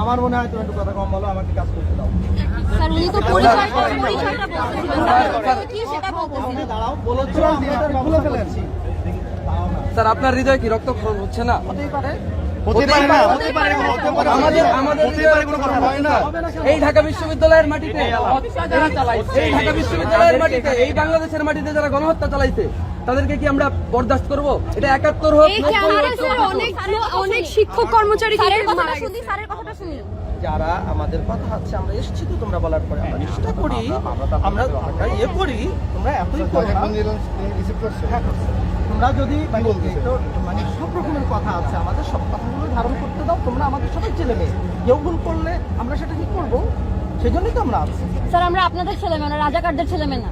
আমার মনে হয় তুমি একটু কথা কম বলো আমাকে কাজ করতে দাও। স্যার উনি তো পরিচয়টা পরিচয়টা বলতেছিলেন কি সেটা বলতেছিলেন দাঁড়াও বলেছিলাম থিয়েটার খুলে ফেলেছি স্যার আপনার হৃদয় কি রক্তক্ষরণ হচ্ছে না? হতেই পারে। হয় এই ঢাকা বিশ্ববিদ্যালয়ের মাটিতে হত্যা যারা চালাইছে এই ঢাকা বিশ্ববিদ্যালয়ের মাটিতে এই বাংলাদেশের মাটিতে যারা গণহত্যা চালাইছে তাদেরকে কি আমরা বরদাস্ত করব? এটা একাত্তর হোক। অনেক অনেক শিক্ষক কর্মচারী স্যারের কথাটা শুনি স্যারের কথাটা শুনি। যারা আমাদের কথা হচ্ছে আমরা এসেছি তো তোমরা বলার পরে। আমরা চেষ্টা করি আমরা আমরা ইয়ে করি তোমরা এতই করো হ্যাঁ, তোমরা যদি মানে মানে সব রকমের কথা আছে আমাদের সব কথাগুলো ধারণ করতে দাও তোমরা আমাদের সবাই ছেলে মেয়ে। কেউ ভুল করলে আমরা সেটা কি করব? সেই জন্যই তো আমরা আছি। স্যার আমরা আপনাদের ছেলে মেয়ে না রাজাকারদের ছেলে মেয়ে না।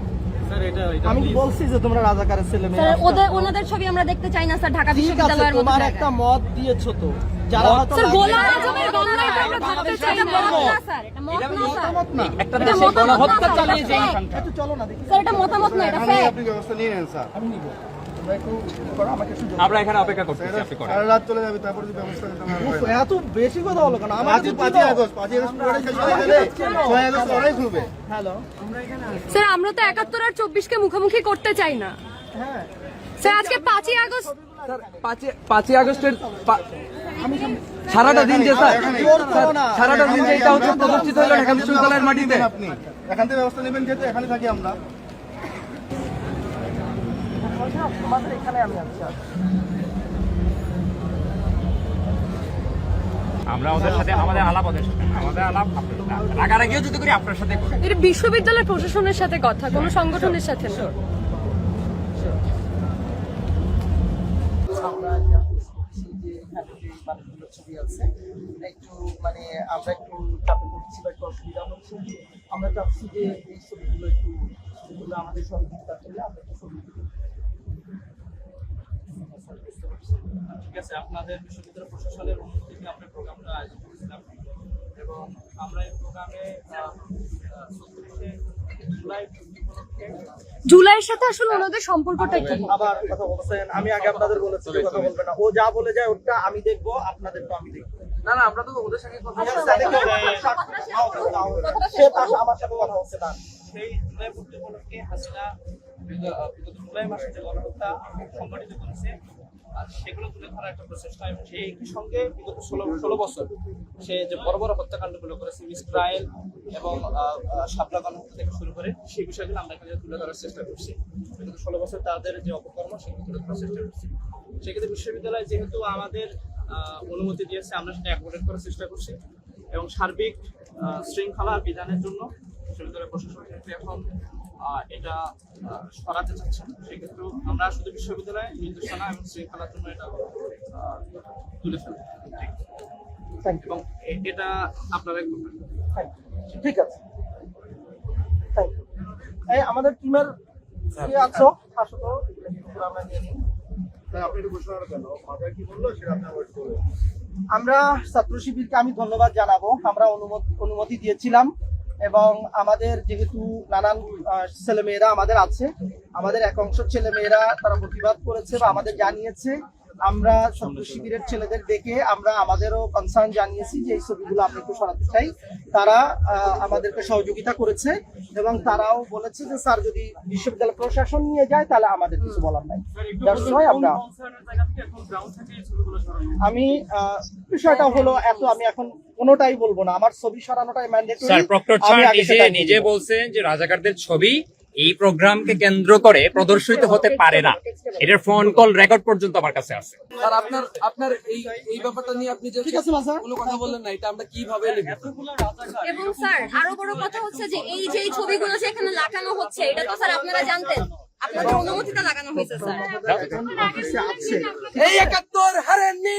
আমি বলছি যে তোমরা রাজাকারের ছেলে মেয়ে ওদের ওনাদের ছবি আমরা দেখতে চাই না স্যার ঢাকা বিশ্ববিদ্যালয়ের মতো তোমার একটা মত দিয়েছ তো। যারা হয়তো স্যার রাজি- আজমের গণনায় আমরা ভাবতে চাই না। স্যার এটা মত না স্যার মতামত না একটা দেশে গণহত্যা স্যার, চালিয়েছে এটা এই fact। সংখ্যা একটু চলো না দেখি স্যার এটা মতামত না এটা ফ্যাক্ট আপনি ব্যবস্থা নিয়ে নেন স্যার। আমি নিব। আমরা এখানে অপেক্ষা করতেছি আপনি করেন। সারা রাত চলে যাবে তারপরে যদি ব্যবস্থা নিতে এত বেশি কথা হলো কেন? পাঁচই পাঁচই আগস্ট পাঁচই আগস্ট পুরোটাই শেষ হয়ে গেলে ছয় আগস্ট লড়াই খুলবে হ্যালো। স্যার আমরা তো একাত্তর আর চব্বিশকে মুখোমুখি করতে চাই না। হ্যাঁ। স্যার আজকে পাঁচই আগস্ট স্যার আগস্টের সারাটা দিন যে স্যার। সারাটা দিন যে এটা হচ্ছে প্রদর্শিত হলো ঢাকা বিশ্ববিদ্যালয়ের মাটিতে। আপনি এখান থেকে ব্যবস্থা নেবেন যেহেতু এখানে থাকি আমরা। তোমাদের এখানে আমি আছি আমরা ওদের সাথে আমাদের আলাপ ওদের সাথে আমাদের আলাপ রাগারাগিও যদি করি আপনার সাথে এটা বিশ্ববিদ্যালয় প্রশাসনের সাথে কথা কোনো সংগঠনের সাথে না। মানুষগুলোর ছবি আছে একটু মানে আমরা একটু চাপে পড়ছি বা একটু অসুবিধা হচ্ছে। আমরা চাচ্ছি যে এই ছবিগুলো একটু আমাদের সহযোগিতা করলে আমরা একটু ছবি। ঠিক আছে আপনাদের বিশ্ববিদ্যালয় প্রশাসনের অনুমতি নিয়ে আমরা প্রোগ্রামটা আয়োজন করেছিলাম এবং আমরা এই প্রোগ্রামে জুলাই জুলাইয়ের সাথে আসলে ওনাদের সম্পর্কটা কি আবার কথা বলছেন আমি আগে আপনাদের বলেছি কথা বলবেন না ও যা বলে যায় ওটা আমি দেখব আপনাদের তো আমি দেখব না না আমরা তো ওদের সাথে কথা সে আমার সাথে কথা হচ্ছে না সেই জুলাই উপলক্ষে হাসিনা জুলাই মাসে যে গণহত্যা সংগঠিত করেছে। সেগুলো তুলে ধরার একটা প্রচেষ্টা এবং সেই একই সঙ্গে বিগত ষোলো ষোলো বছর সে যে বড় বড় হত্যাকাণ্ডগুলো করেছে ইসরায়েল এবং গণহত্যা থেকে শুরু করে, সেই বিষয়গুলো আমরা এখানে তুলে ধরার চেষ্টা করছি। বিগত ষোলো বছর তাদের যে অপকর্ম, সেগুলো তুলে ধরার চেষ্টা করছি। সেক্ষেত্রে বিশ্ববিদ্যালয় যেহেতু আমাদের অনুমতি দিয়েছে, আমরা সেটা অ্যাকোমোডেট করার চেষ্টা করছি। এবং সার্বিক শৃঙ্খলা বিধানের জন্য বিশ্ববিদ্যালয় প্রশাসন এখন এটা সরাতে চাচ্ছেন। সেক্ষেত্রে আমরা শুধু বিশ্ববিদ্যালয় নির্দেশনা এবং শৃঙ্খলার জন্য এটা তুলে ফেলব ইউ এবং এটা আপনারা করবেন। ঠিক আছে। থ্যাংক ইউ এই আমাদের টিমের কি আছো? আসো তো। আমরা নিয়ে নিই। ছাত্র শিবিরকে আমি ধন্যবাদ জানাব। আমরা অনুমতি অনুমতি দিয়েছিলাম। এবং আমাদের যেহেতু নানান ছেলেমেয়েরা আমাদের আছে, আমাদের এক অংশ ছেলেমেয়েরা তারা প্রতিবাদ করেছে বা আমাদের জানিয়েছে। আমরা ছাত্র শিবিরের ছেলেদের দেখে আমরা আমাদেরও কনসার্ন জানিয়েছি যে এই ছবিগুলো আমরা একটু সরাতে চাই। তারা আমাদেরকে সহযোগিতা করেছে এবং তারাও বলেছে যে স্যার যদি বিশ্ববিদ্যালয় প্রশাসন নিয়ে যায় তাহলে আমাদের কিছু বলার নাই। আমরা আমি বিষয়টা হলো এত আমি এখন কোনোটাই বলব না। আমার ছবি সরানোটাই ম্যান্ডেটরি স্যার প্রক্টর নিজে নিজে বলছেন যে রাজাকারদের ছবি এই প্রোগ্রামকে কেন্দ্র করে প্রদর্শিত হতে পারে না। এটার ফোন কল রেকর্ড পর্যন্ত আমার কাছে আছে। স্যার আপনার আপনার এই এই ব্যাপারটা নিয়ে আপনি যে ঠিক আছে বাসা কোনো কথা বললেন না এটা আমরা কীভাবে নেব এবং স্যার আরও বড় কথা হচ্ছে যে এই যে এই ছবিগুলো যে এখানে লাগানো হচ্ছে এটা তো স্যার আপনারা জানতেন। আপনাদের অনুমতিতে লাগানো হয়েছে স্যার। এই একাত্তর হারেননি।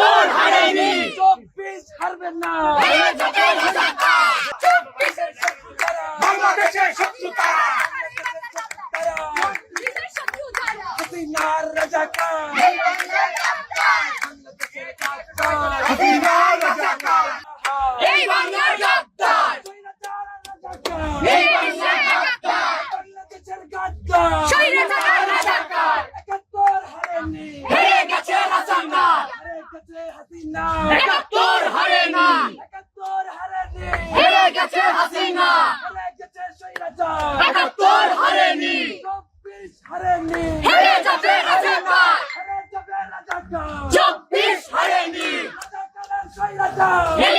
Yeah.